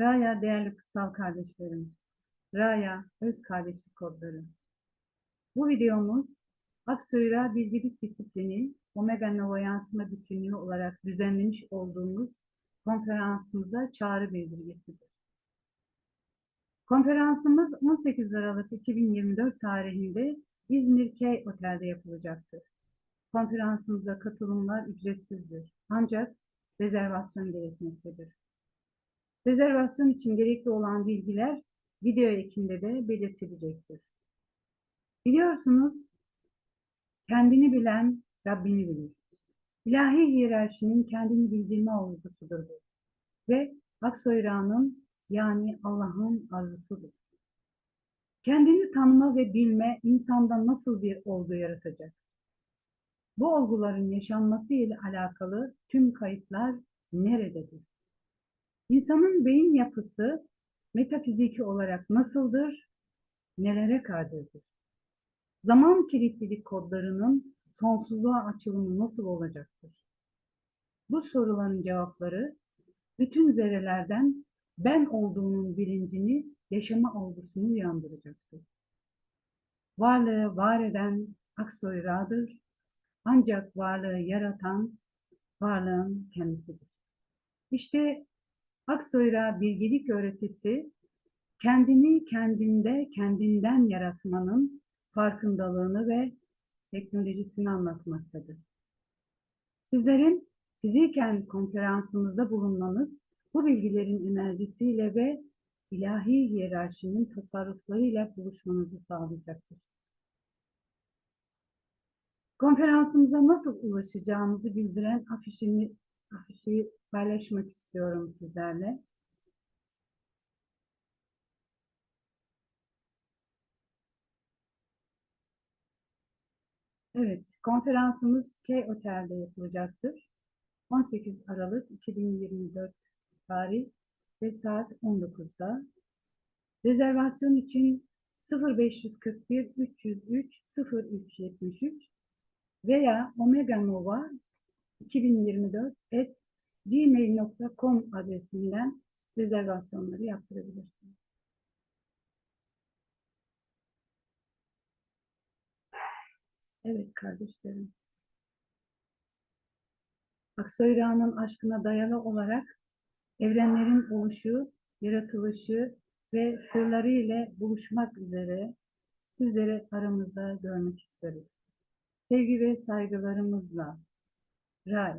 Raya değerli kutsal kardeşlerim. Raya öz kardeşlik kodları. Bu videomuz Aksoy'la bilgilik disiplini Omega Nova yansıma bütünlüğü olarak düzenlemiş olduğumuz konferansımıza çağrı bildirgesidir. Konferansımız 18 Aralık 2024 tarihinde İzmir Key Otel'de yapılacaktır. Konferansımıza katılımlar ücretsizdir. Ancak rezervasyon gerekmektedir. Rezervasyon için gerekli olan bilgiler video ekinde de belirtilecektir. Biliyorsunuz, kendini bilen Rabbini bilir. İlahi hiyerarşinin kendini bildirme olgusudur bu. Ve Aksoyra'nın yani Allah'ın arzusudur. Kendini tanıma ve bilme insanda nasıl bir olgu yaratacak? Bu olguların yaşanması ile alakalı tüm kayıtlar nerededir? İnsanın beyin yapısı metafiziki olarak nasıldır? Nelere kadirdir? Zaman kilitlilik kodlarının sonsuzluğa açılımı nasıl olacaktır? Bu soruların cevapları bütün zerrelerden ben olduğunun bilincini yaşama olgusunu uyandıracaktır. Varlığı var eden Aksoy Ra'dır. Ancak varlığı yaratan varlığın kendisidir. İşte Aksoy'ra bilgelik öğretisi kendini kendinde kendinden yaratmanın farkındalığını ve teknolojisini anlatmaktadır. Sizlerin fiziken konferansımızda bulunmanız bu bilgilerin enerjisiyle ve ilahi hiyerarşinin tasarruflarıyla buluşmanızı sağlayacaktır. Konferansımıza nasıl ulaşacağımızı bildiren afişini, afişi paylaşmak istiyorum sizlerle. Evet, konferansımız K Otel'de yapılacaktır. 18 Aralık 2024 tarih ve saat 19'da. Rezervasyon için 0541 303 0373 veya Omega Nova 2024 et gmail.com adresinden rezervasyonları yaptırabilirsiniz. Evet kardeşlerim. Aksoyra'nın aşkına dayalı olarak evrenlerin oluşu, yaratılışı ve sırları ile buluşmak üzere sizleri aramızda görmek isteriz. Sevgi ve saygılarımızla Ray.